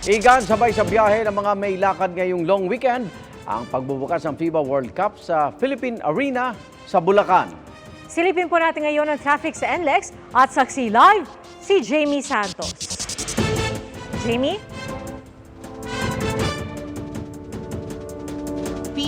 Igan, sabay sa biyahe ng mga may lakad ngayong long weekend ang pagbubukas ng FIBA World Cup sa Philippine Arena sa Bulacan. Silipin po natin ngayon ang traffic sa NLEX at saksi live si Jamie Santos. Jamie?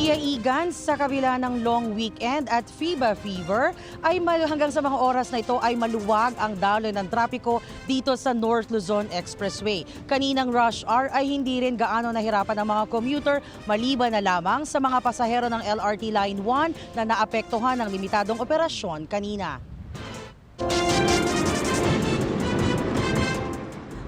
Pia Igan sa kabila ng long weekend at FIBA Fever ay hanggang sa mga oras na ito ay maluwag ang daloy ng trapiko dito sa North Luzon Expressway. Kaninang rush hour ay hindi rin gaano nahirapan ang mga commuter maliban na lamang sa mga pasahero ng LRT Line 1 na naapektuhan ng limitadong operasyon kanina.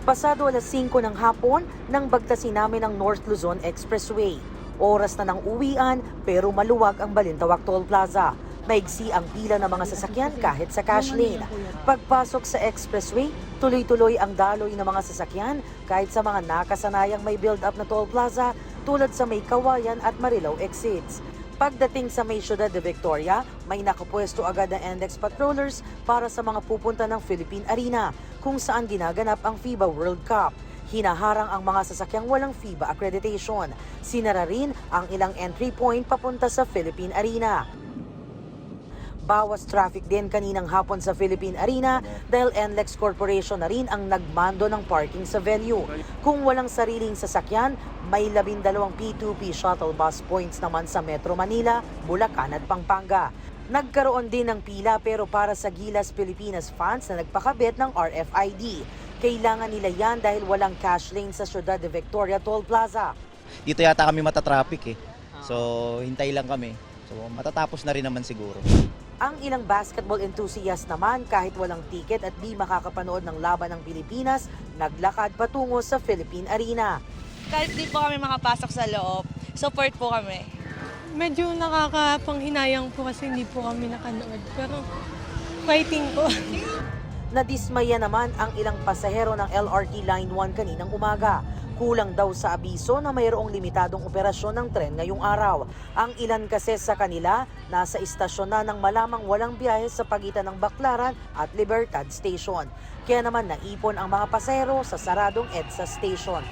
Pasado alas 5 ng hapon nang bagtasin namin ang North Luzon Expressway. Oras na ng uwian pero maluwag ang Balintawak Toll Plaza. Maigsi ang pila ng mga sasakyan kahit sa cash lane. Pagpasok sa expressway, tuloy-tuloy ang daloy ng mga sasakyan kahit sa mga nakasanayang may build-up na toll plaza tulad sa may Kawayan at Marilao exits. Pagdating sa may syudad de Victoria, may nakapwesto agad ng NDEX patrollers para sa mga pupunta ng Philippine Arena kung saan ginaganap ang FIBA World Cup. Hinaharang ang mga sasakyang walang FIBA accreditation. Sinara rin ang ilang entry point papunta sa Philippine Arena. Bawas traffic din kaninang hapon sa Philippine Arena dahil NLEX Corporation na rin ang nagmando ng parking sa venue. Kung walang sariling sasakyan, may labindalawang P2P shuttle bus points naman sa Metro Manila, Bulacan at Pampanga. Nagkaroon din ng pila pero para sa Gilas Pilipinas fans na nagpakabit ng RFID. Kailangan nila yan dahil walang cash lane sa Ciudad de Victoria Toll Plaza. dito yata kami matatraffic eh. So, hintay lang kami. So, matatapos na rin naman siguro. Ang ilang basketball enthusiast naman kahit walang ticket at di makakapanood ng laban ng Pilipinas, naglakad patungo sa Philippine Arena. Kahit di po kami makapasok sa loob, support po kami. Medyo nakakapanghinayang po kasi hindi po kami nakanood. Pero fighting po. Nadismaya naman ang ilang pasahero ng LRT Line 1 kaninang umaga. Kulang daw sa abiso na mayroong limitadong operasyon ng tren ngayong araw. Ang ilan kasi sa kanila nasa istasyon na ng malamang walang biyahe sa pagitan ng Baclaran at Libertad Station. Kaya naman naipon ang mga pasahero sa saradong EDSA Station.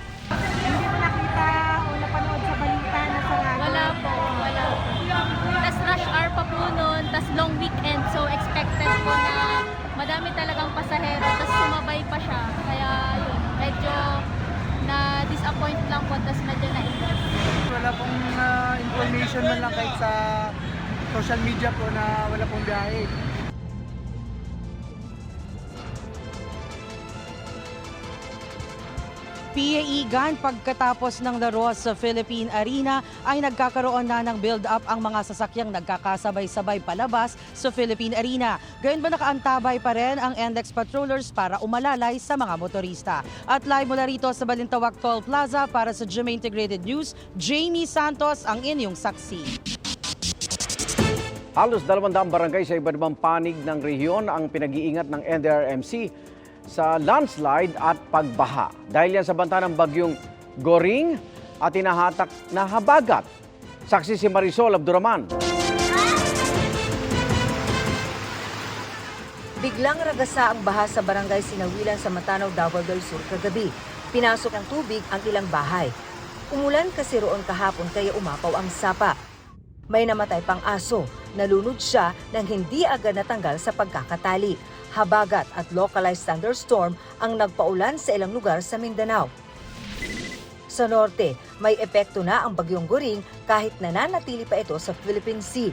Wala po, wala po. Tapos rush hour pa po noon, tapos long weekend, so expected po na madami talagang pasahero, tapos sumabay pa siya. Kaya yun, medyo na-disappoint lang po, tapos medyo nainis. Wala pong ah, information man lang kahit sa social media po na wala pong biyahe. PA Igan pagkatapos ng laro sa Philippine Arena ay nagkakaroon na ng build-up ang mga sasakyang nagkakasabay-sabay palabas sa Philippine Arena. Gayun ba nakaantabay pa rin ang NDEX patrollers para umalalay sa mga motorista. At live mula rito sa Balintawak Toll Plaza para sa GMA Integrated News, Jamie Santos ang inyong saksi. Halos 200 barangay sa iba't ibang panig ng rehiyon ang pinag-iingat ng NDRMC sa landslide at pagbaha. Dahil yan sa banta ng bagyong Goring at inahatak na habagat. Saksi si Marisol Abduraman. Biglang ragasa ang baha sa barangay Sinawilan sa Matanaw, Davao del Sur kagabi. Pinasok ng tubig ang ilang bahay. Umulan kasi roon kahapon kaya umapaw ang sapa. May namatay pang aso. Nalunod siya nang hindi agad natanggal sa pagkakatali. Habagat at localized thunderstorm ang nagpaulan sa ilang lugar sa Mindanao. Sa norte, may epekto na ang bagyong Goring kahit nananatili pa ito sa Philippine Sea,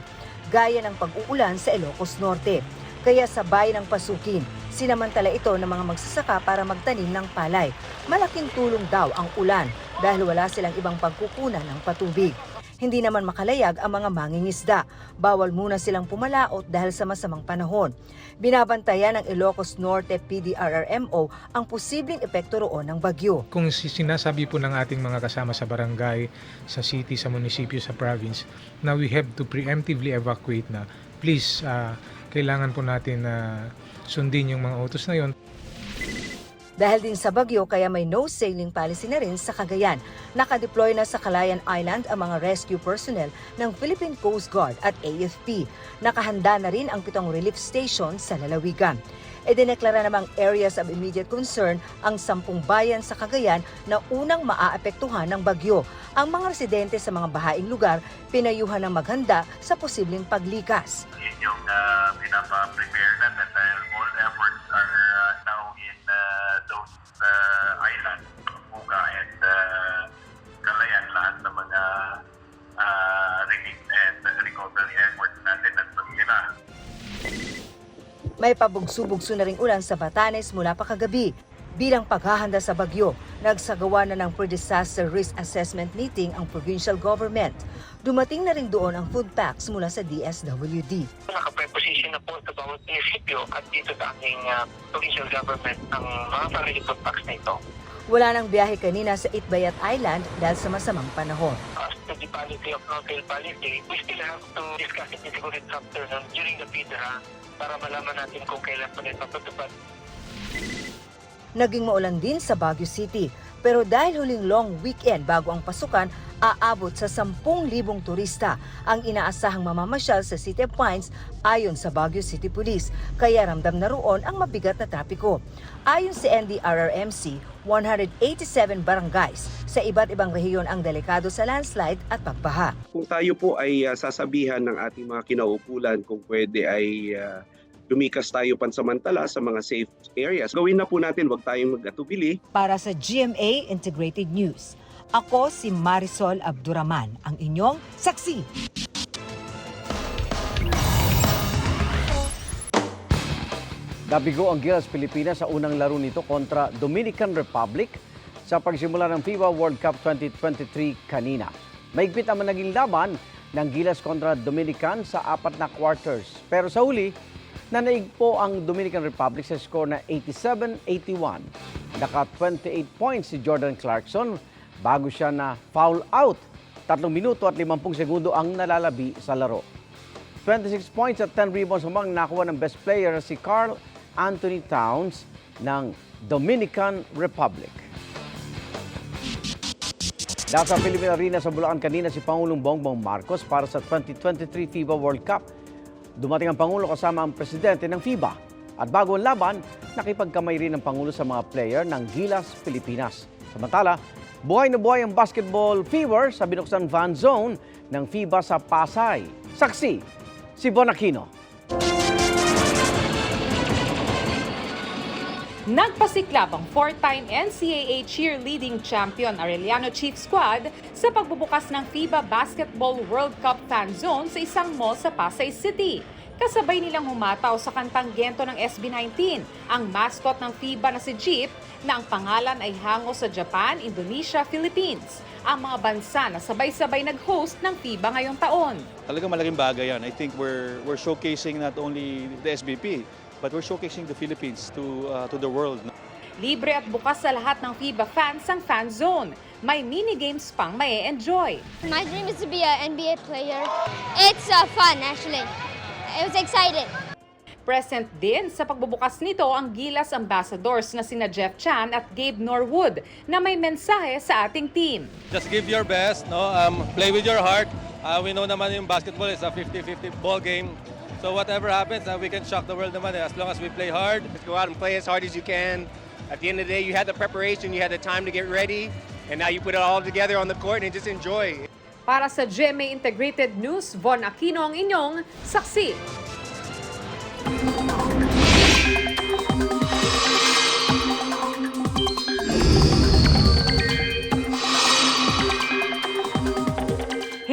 gaya ng pag-uulan sa Ilocos Norte. Kaya sabay ng pasukin, sinamantala ito ng mga magsasaka para magtanim ng palay. Malaking tulong daw ang ulan dahil wala silang ibang pagkukunan ng patubig. Hindi naman makalayag ang mga mangingisda. Bawal muna silang pumalaot dahil sa masamang panahon. Binabantayan ng Ilocos Norte PDRRMO ang posibleng epekto roon ng bagyo. kung si- sinasabi po ng ating mga kasama sa barangay, sa city, sa munisipyo, sa province, na we have to preemptively evacuate na, please, ah, kailangan po natin na sundin yung mga utos na yon Dahil din sa bagyo kaya may no sailing policy na rin sa Cagayan. Nakadeploy na sa Calayan Island ang mga rescue personnel ng Philippine Coast Guard at AFP. Nakahanda na rin ang pitong relief station sa lalawigan. E dineklara namang areas of immediate concern ang sampung bayan sa Cagayan na unang maaapektuhan ng bagyo. Ang mga residente sa mga bahaing lugar pinayuhan ng maghanda sa posibleng paglikas. yun yung uh, pinapa-prepare natin dahil all efforts are uh, now in uh, those uh, islands, Buga and uh, Calayan, lahat ng mga uh, relief and recovery efforts natin at sila. May pabugso-bugso na ring ulan sa Batanes mula pa kagabi. Bilang paghahanda sa bagyo, nagsagawa na ng pre-disaster risk assessment meeting ang provincial government. Dumating na rin doon ang food packs mula sa DSWD. Nakapreposition na po sa bawat munisipyo at dito sa ating uh, provincial government ang mga family food packs na ito. Wala nang biyahe kanina sa Itbayat Island dahil sa masamang panahon. As to the policy of no-tail policy, we still have to discuss it siguro this afternoon during the PIDRA para malaman natin kung kailan pa rin mapatupad Naging maulan din sa Baguio City. Pero dahil huling long weekend bago ang pasukan, aabot sa 10,000 turista ang inaasahang mamamasyal sa City of Pines ayon sa Baguio City Police. Kaya ramdam na roon ang mabigat na trapiko. Ayon sa NDRRMC, 187 barangays sa iba't ibang rehiyon ang delikado sa landslide at pagbaha. kung tayo po ay ah, sasabihan ng ating mga kinauukulan kung pwede ay ah, lumikas tayo pansamantala sa mga safe areas. Gawin na po natin, huwag tayong mag-atubili. Para sa GMA Integrated News, ako si Marisol Abduraman, ang inyong saksi. Nabigo ang Gilas Pilipinas sa unang laro nito kontra Dominican Republic sa pagsimula ng FIBA World Cup 2023 kanina. Maigpit ang naging laban ng Gilas kontra Dominican sa apat na quarters. Pero sa huli, nanaig po ang Dominican Republic sa score na 87-81. Naka 28 points si Jordan Clarkson bago siya na foul out. Tatlong minuto at 50 segundo ang nalalabi sa laro. 26 points at 10 rebounds umang nakuha ng best player si Carl Anthony Towns ng Dominican Republic. Nasa Philippine Arena sa Bulacan kanina si Pangulong Bongbong Marcos para sa 2023 FIBA World Cup. Dumating ang Pangulo kasama ang presidente ng FIBA. At bago ang laban, nakipagkamay rin ang Pangulo sa mga player ng Gilas Pilipinas. Samantala, buhay na buhay ang basketball fever sa binuksan fan zone ng FIBA sa Pasay. Saksi, si Bon Aquino. Nagpasiklab ang four-time NCAA cheerleading champion Arellano Chief Squad sa pagbubukas ng FIBA Basketball World Cup fan zone sa isang mall sa Pasay City. Kasabay nilang humataw sa kantang gento ng SB19, ang mascot ng FIBA na si Jeep na ang pangalan ay hango sa Japan, Indonesia, Philippines. Ang mga bansa na sabay-sabay nag-host ng FIBA ngayong taon. Talagang malaking bagay yan. I think we're, we're showcasing not only the SBP, but we're showcasing the Philippines to, uh, to the world. Libre at bukas sa lahat ng FIBA fans ang fan zone. May mini games pang may enjoy. My dream is to be an NBA player. It's uh, fun actually. It was exciting. Present din sa pagbubukas nito ang Gilas Ambassadors na sina Jeff Chan at Gabe Norwood na may mensahe sa ating team. Just give your best, no? Um, play with your heart. Uh, we know naman yung basketball is a 50-50 ball game. So whatever happens, uh, we can shock the world naman eh, as long as we play hard. Just go out and play as hard as you can. At the end of the day, you had the preparation, you had the time to get ready, and now you put it all together on the court and just enjoy. Para sa GMA Integrated News, Von Aquino ang inyong saksi.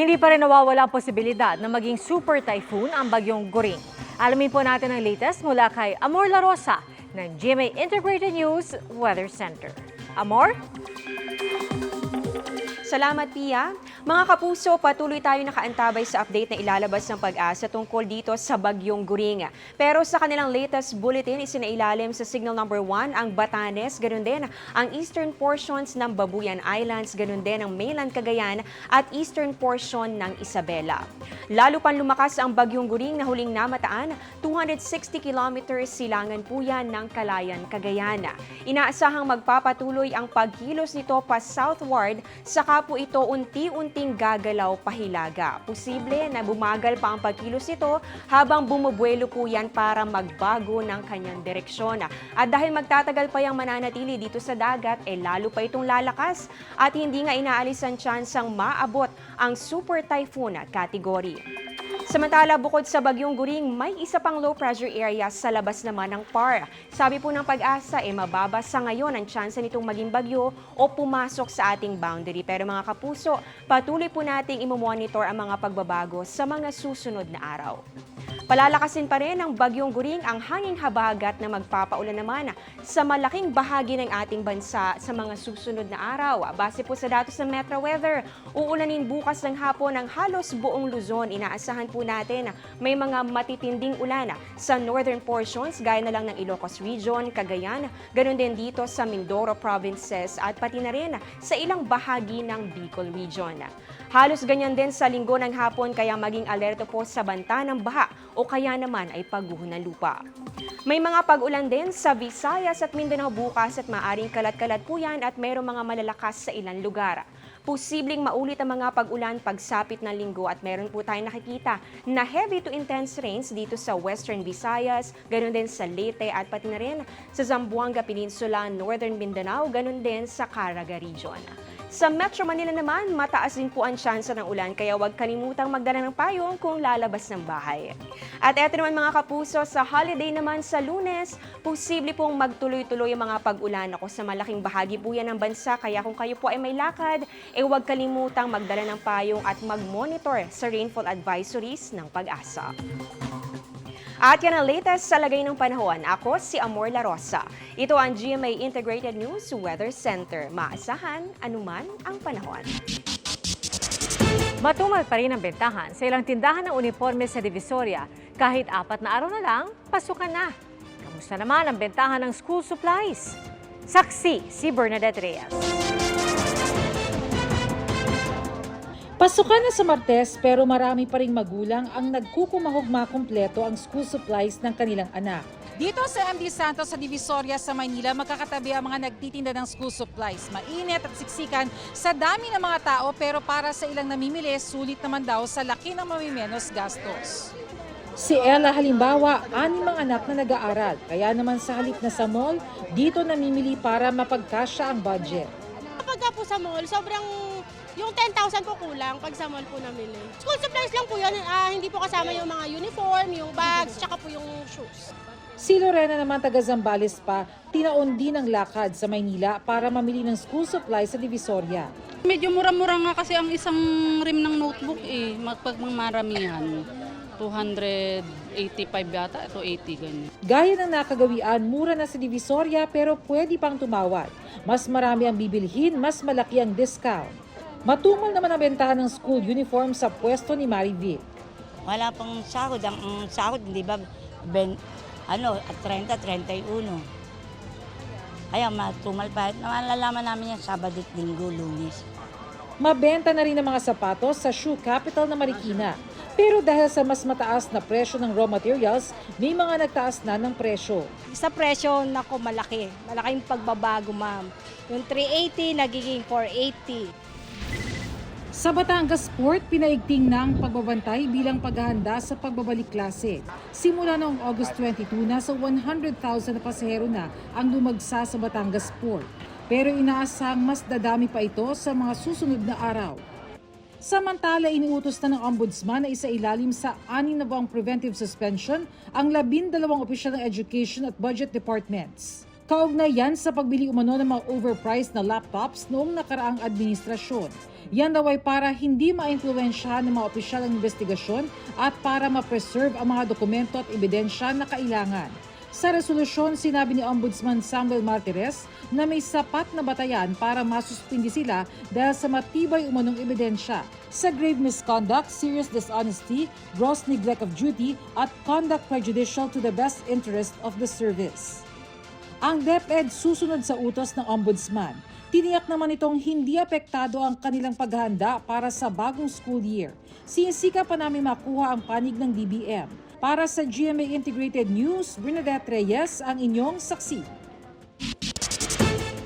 Hindi pa rin nawawala ang posibilidad na maging super typhoon ang bagyong Goring. Alamin po natin ang latest mula kay Amor La Rosa ng GMA Integrated News Weather Center. Amor? Salamat, Pia. Mga kapuso, patuloy tayo nakaantabay sa update na ilalabas ng pag-asa tungkol dito sa Bagyong Guringa. Pero sa kanilang latest bulletin, isinailalim sa signal number 1 ang Batanes, ganun din ang eastern portions ng Babuyan Islands, ganun din ang mainland Cagayan at eastern portion ng Isabela. Lalo pang lumakas ang Bagyong Guring na huling namataan, 260 kilometers silangan po yan ng Kalayan, Cagayan. Inaasahang magpapatuloy ang pagkilos nito pa southward, saka po ito unti-unti unti-unting gagalaw pahilaga. Posible na bumagal pa ang pagkilos nito habang bumubuelo po yan para magbago ng kanyang direksyon. At dahil magtatagal pa yung mananatili dito sa dagat, eh lalo pa itong lalakas at hindi nga inaalis ang tsansang maabot ang super typhoon category. Samantala, bukod sa Bagyong Guring, may isa pang low pressure area sa labas naman ng PAR. Sabi po ng pag-asa, eh mababa sa ngayon ang tsansa nitong maging bagyo o pumasok sa ating boundary. Pero mga kapuso, patuloy po nating imomonitor ang mga pagbabago sa mga susunod na araw. Palalakasin pa rin ng Bagyong Guring ang hanging habagat na magpapaulan naman sa malaking bahagi ng ating bansa sa mga susunod na araw. Base po sa datos ng Metro Weather, uulanin bukas ng hapon ang halos buong Luzon. Inaasahan po natin may mga matitinding ulan sa northern portions gaya na lang ng Ilocos Region, Cagayan, ganun din dito sa Mindoro provinces at pati na rin sa ilang bahagi ng Bicol Region. Halos ganyan din sa linggo ng hapon kaya maging alerto po sa banta ng baha o kaya naman ay pagguho ng lupa. May mga pag-ulan din sa Visayas at Mindanao bukas at maaring kalat-kalat po yan at mayroong mga malalakas sa ilang lugar. Posibleng maulit ang mga pag-ulan pagsapit ng linggo at meron po tayong nakikita na heavy to intense rains dito sa Western Visayas, ganun din sa Leyte at pati na rin sa Zamboanga Peninsula, Northern Mindanao, ganun din sa Caraga Region. Sa Metro Manila naman, mataas din po ang tsansa ng ulan kaya huwag kalimutang magdala ng payong kung lalabas ng bahay. At eto naman mga kapuso, sa holiday naman sa lunes, posible pong magtuloy-tuloy ang mga pag-ulan ako sa malaking bahagi po yan ng bansa kaya kung kayo po ay may lakad, eh huwag kalimutang magdala ng payong at mag-monitor sa rainfall advisories ng pag-asa. At yan ang latest sa lagay ng panahon. Ako si Amor La Rosa. Ito ang GMA Integrated News Weather Center. Maasahan anuman ang panahon. Matumal pa rin ang bentahan sa ilang tindahan ng uniforme sa Divisoria. Kahit apat na araw na lang, pasukan na. Kamusta naman ang bentahan ng school supplies? Saksi si Bernadette Reyes. Pasukan na sa Martes pero marami pa ring magulang ang nagkukumahugma kumpleto ang school supplies ng kanilang anak. Dito sa MD Santos sa Divisoria sa Maynila, magkakatabi ang mga nagtitinda ng school supplies. Mainit at siksikan sa dami ng mga tao pero para sa ilang namimili, sulit naman daw sa laki ng mamimenos gastos. Si Ella halimbawa, anim ang anak na nag-aaral. Kaya naman sa halip na sa mall, dito namimili para mapagkasya ang budget. Kapag po sa mall, sobrang yung 10,000 po kulang pag sa mall po namili. School supplies lang po yun, ah, hindi po kasama yung mga uniform, yung bags, tsaka po yung shoes. Si Lorena naman taga Zambales pa, tinaon din ang lakad sa Maynila para mamili ng school supplies sa Divisoria. Medyo mura-mura nga kasi ang isang rim ng notebook eh, magpagmaramihan. 285 yata, ito 80 ganyan. Gaya ng nakagawian, mura na sa Divisoria pero pwede pang tumawad. Mas marami ang bibilhin, mas malaki ang discount. Matumal naman ang bentahan ng school uniform sa pwesto ni Marivic. Wala pang sahod. Ang ang sahod, di ba, ben, ano, at 30, 31. Kaya matumal pa. Malalaman namin yan Sabado at Linggo, Lunes. Mabenta na rin ang mga sapatos sa shoe capital na Marikina. Pero dahil sa mas mataas na presyo ng raw materials, may mga nagtaas na ng presyo. Sa presyo, nako malaki. Malaking pagbabago, ma'am. Yung 380 nagiging 480. Sa Batangas Port, pinaigting na ang pagbabantay bilang paghahanda sa pagbabalik klase. Simula noong August 22, nasa 100,000 na pasahero na ang lumagsa sa Batangas Port. Pero inaasang mas dadami pa ito sa mga susunod na araw. Samantala, iniutos na ng Ombudsman na isa ilalim sa anim na buwang preventive suspension ang labindalawang opisyal ng Education at Budget Departments. Kaugnay yan sa pagbili umano ng mga overpriced na laptops noong nakaraang administrasyon. Yan daw ay para hindi ma-influensyahan ng mga opisyal ng investigasyon at para ma-preserve ang mga dokumento at ebidensya na kailangan. Sa resolusyon, sinabi ni Ombudsman Samuel Martires na may sapat na batayan para masuspindi sila dahil sa matibay umanong ebidensya sa grave misconduct, serious dishonesty, gross neglect of duty at conduct prejudicial to the best interest of the service. Ang DepEd susunod sa utos ng Ombudsman. Tiniyak naman itong hindi apektado ang kanilang paghahanda para sa bagong school year. Sinisika pa namin makuha ang panig ng DBM. Para sa GMA Integrated News, Bernadette Reyes ang inyong saksi.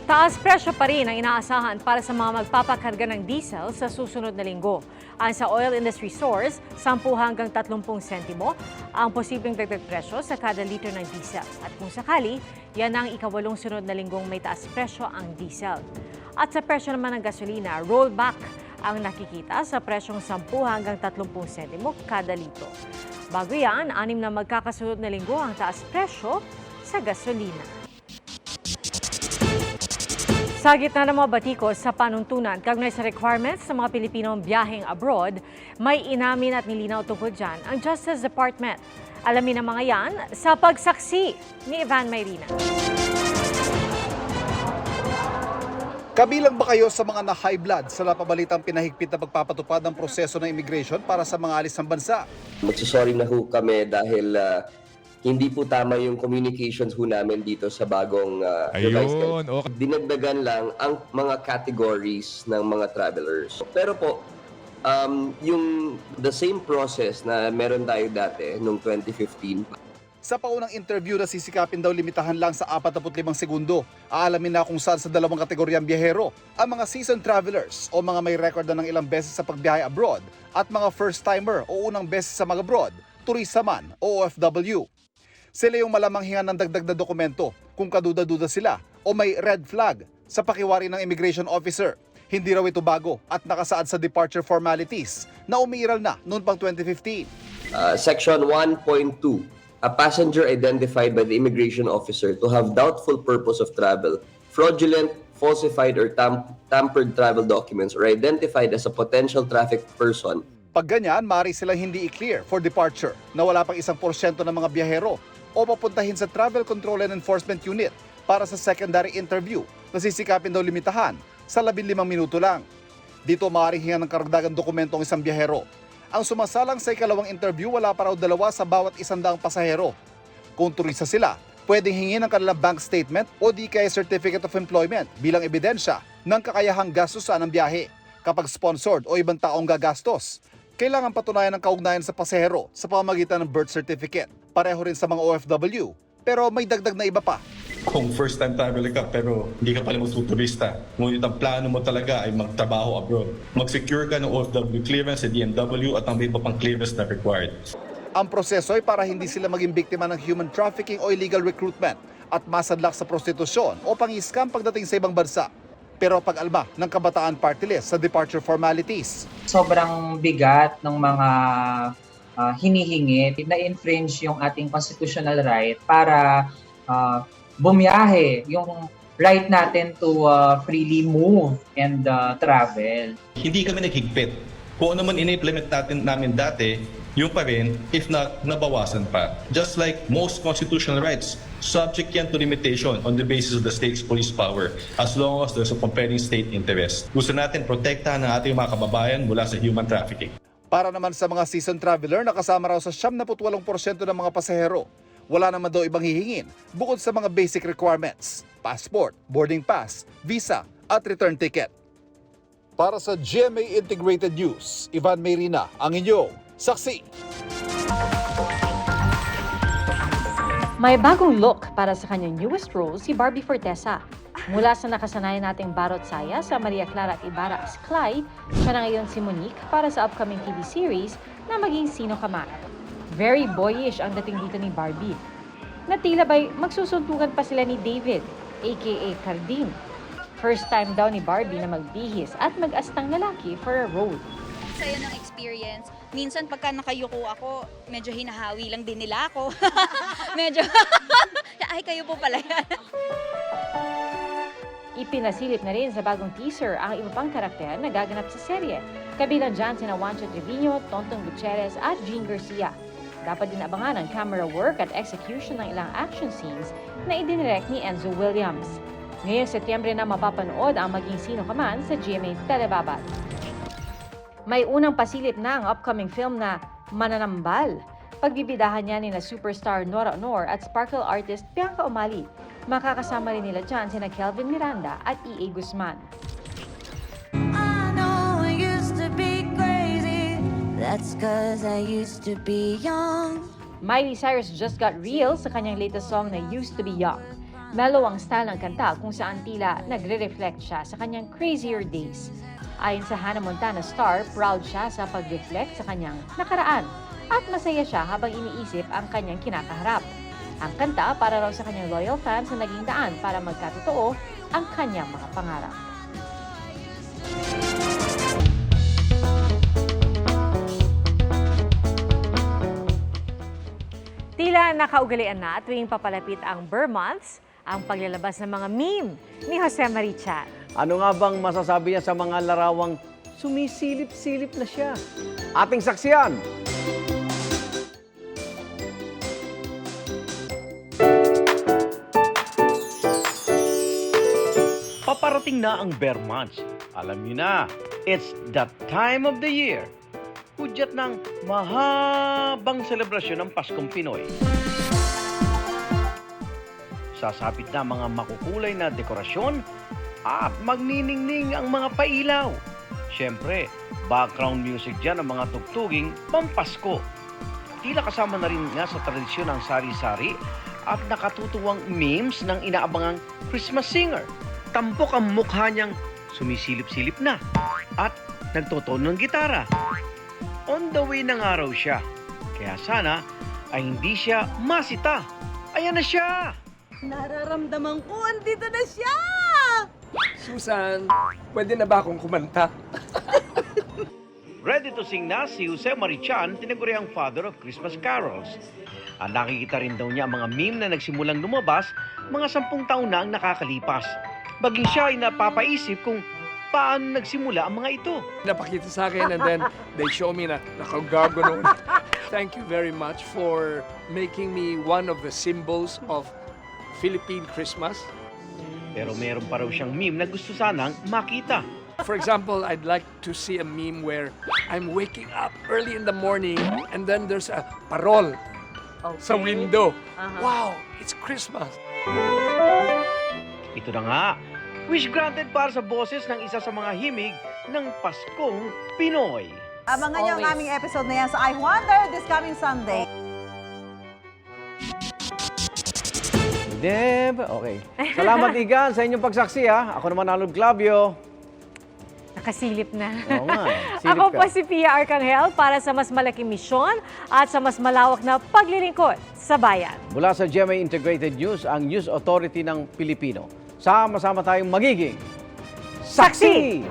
Taas presyo pa rin ang inaasahan para sa mga magpapakarga ng diesel sa susunod na linggo. Ang sa oil industry source, 10 hanggang 30 sentimo ang posibleng dagdag presyo sa kada liter ng diesel. At kung sakali, yan ang ikawalong sunod na linggong may taas presyo ang diesel. At sa presyo naman ng gasolina, rollback ang nakikita sa presyong 10 hanggang 30 sentimo kada litro. Bago yan, anim na magkakasunod na linggo ang taas presyo sa gasolina. Sa gitna ng mga batikos sa panuntunan kaugnay sa requirements sa mga Pilipinong biyaheng abroad, may inamin at nilinaw tungkol dyan ang Justice Department. Alamin ang mga yan sa pagsaksi ni Ivan Mayrina. Kabilang ba kayo sa mga na-high blood sa napabalitang pinahigpit na pagpapatupad ng proseso ng immigration para sa mga alis ng bansa? Magsasorry na ho kami dahil ah, hindi po tama yung communications ho namin dito sa bagong uh, revised Ayun, guide. Dinagdagan lang ang mga categories ng mga travelers. Pero po, um, yung the same process na meron tayo dati noong 2015, Sa paunang interview na sisikapin daw limitahan lang sa 45 segundo, aalamin na kung saan sa dalawang kategoryang biyahero, ang mga seasoned travelers o mga may record na ng ilang beses sa pagbiyahe abroad at mga first-timer o unang beses sa mga abroad, turista man o OFW. Sila yung malamang hinga ng dagdag na dokumento kung kaduda-duda sila o may red flag sa pakiwari ng immigration officer. Hindi raw ito bago at nakasaad sa departure formalities na umiiral na noon pang 2015. uh, Section 1.2, a passenger identified by the immigration officer to have doubtful purpose of travel, fraudulent, falsified, or tam- tampered travel documents, or identified as a potential traffic person Pag ganyan, maaari silang hindi i-clear for departure na wala pang isang porsyento ng mga biyahero o papuntahin sa Travel Control and Enforcement Unit para sa secondary interview na sisikapin daw limitahan sa 15 minuto lang. Dito maaaring hinga ng karagdagang dokumento ang isang biyahero. Ang sumasalang sa ikalawang interview, wala pa raw dalawa sa bawat isang daang pasahero. Kung turista sila, pwedeng hingin ang kanilang bank statement o di kaya certificate of employment bilang ebidensya ng kakayahang gastusan ng biyahe. Kapag sponsored o ibang taong gagastos, kailangan patunayan ng kaugnayan sa pasahero sa pamamagitan ng birth certificate. Pareho rin sa mga OFW, pero may dagdag na iba pa. Kung first time traveler ka pero hindi ka pala turista, ngunit ang plano mo talaga ay magtrabaho abroad. Mag-secure ka ng OFW clearance sa DMW at ang iba pang clearance na required. Ang proseso ay para hindi sila maging biktima ng human trafficking o illegal recruitment at masadlak sa prostitusyon o pang-scam pagdating sa ibang bansa. Pero pag-alma ng kabataan party list sa departure formalities. sobrang bigat ng mga ah, hinihingi na infringe yung ating constitutional right para ah, bumiyahe yung right natin to ah, freely move and ah, travel. Hindi kami naghigpit. Kung ano man in-implement natin namin dati, yung pa rin, if not, nabawasan pa. Just like most constitutional rights, subject yan to limitation on the basis of the state's police power as long as there's a compelling state interest. Gusto natin protektahan ang ating mga kababayan mula sa human trafficking. Para naman sa mga season traveler na kasama raw sa 78% ng mga pasahero, wala naman daw ibang hihingin bukod sa mga basic requirements, passport, boarding pass, visa at return ticket. Para sa GMA Integrated News, Ivan Mayrina, ang inyong saksi. May bagong look para sa kanyang newest role si Barbie Fortesa. Mula sa nakasanayan nating Barot Saya sa Maria Clara at Ibarra as Clyde, siya na ngayon si Monique para sa upcoming TV series na maging Sino Ka Man. Very boyish ang dating dito ni Barbie. Na tila ba'y magsusuntukan pa sila ni David, aka Cardin. First time daw ni Barbie na magbihis at mag-astang lalaki for a role. Saya ng experience. Minsan pagka nakayuko ako, medyo hinahawi lang din nila ako. medyo, ay kayo po pala yan. Ipinasilip na rin sa bagong teaser ang iba pang karakter na gaganap sa serye. Kabilang dyan sina Juancho Trevino, Tontong Gutierrez at Jean Garcia. Dapat din abangan ang camera work at execution ng ilang action scenes na idinirect ni Enzo Williams. Ngayong Setyembre na mapapanood ang maging sino ka man sa GMA Telebabad. May unang pasilip na ang upcoming film na Mananambal. Pagbibidahan niya ni na superstar Nora Honor at sparkle artist Bianca Umali. Makakasama rin nila dyan sina Kelvin Miranda at E.A. Guzman. That's cause I used to be young. Miley Cyrus just got real sa kanyang latest song na Used to Be Young. Mellow ang style ng kanta kung saan tila nagre-reflect siya sa kanyang crazier days. Ayon sa Hannah Montana star, proud siya sa pag-reflect sa kanyang nakaraan at masaya siya habang iniisip ang kanyang kinakaharap. Ang kanta para raw sa kanyang loyal fans na naging daan para magkatotoo ang kanyang mga pangarap. Tila nakaugalian na tuwing papalapit ang Burr Months, ang paglalabas ng mga meme ni Jose Marichan. Ano nga bang masasabi niya sa mga larawang sumisilip-silip na siya? Ating saksiyan! Paparating na ang Bear Months. Alam niyo na, it's that time of the year. Hudyat ng mahabang selebrasyon ng Paskong Pinoy. Sasapit na mga makukulay na dekorasyon at magniningning ang mga pailaw. Siyempre, background music dyan ang mga tugtuging pampasko. Tila kasama na rin nga sa tradisyon ng sari-sari at nakatutuwang memes ng inaabangang Christmas singer. Tampok ang mukha niyang sumisilip-silip na at nagtotono ng gitara. On the way na nga raw siya. Kaya sana ay hindi siya masita. Ayan na siya! Nararamdaman ko, andito na siya! Susan, pwede na ba akong kumanta? Ready to sing na si Jose Marichan, tinaguri ang father of Christmas carols. Ang nakikita rin daw niya ang mga meme na nagsimulang lumabas mga sampung taon na ang nakakalipas. Baging siya ay napapaisip kung paano nagsimula ang mga ito. Napakita sa akin and then they show me na nakagago noon. Thank you very much for making me one of the symbols of Philippine Christmas. Pero meron pa raw siyang meme na gusto sanang makita. For example, I'd like to see a meme where I'm waking up early in the morning and then there's a parol sa window. Wow, it's Christmas. Ito na nga, wish granted para sa boses ng isa sa mga himig ng Paskong Pinoy. Abangan niyo ang aming episode na yan sa I Wonder this coming Sunday. Deb, okay. Salamat Igan sa inyong pagsaksi ha. Ako naman Alod Clavio. Nakasilip na. Oo nga, eh. silip Ako ka. po si Pia Arcangel para sa mas malaking misyon at sa mas malawak na paglilingkod sa bayan. Mula sa GMA Integrated News, ang News Authority ng Pilipino. Sama-sama tayong magiging saksi!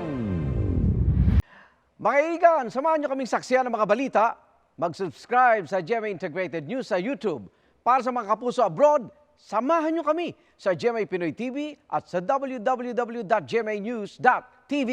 Mga igan, samahan nyo kaming saksiyan ng mga balita. Mag-subscribe sa GMA Integrated News sa YouTube. Para sa mga kapuso abroad, samahan nyo kami sa GMA Pinoy TV at sa www.gmanews.tv.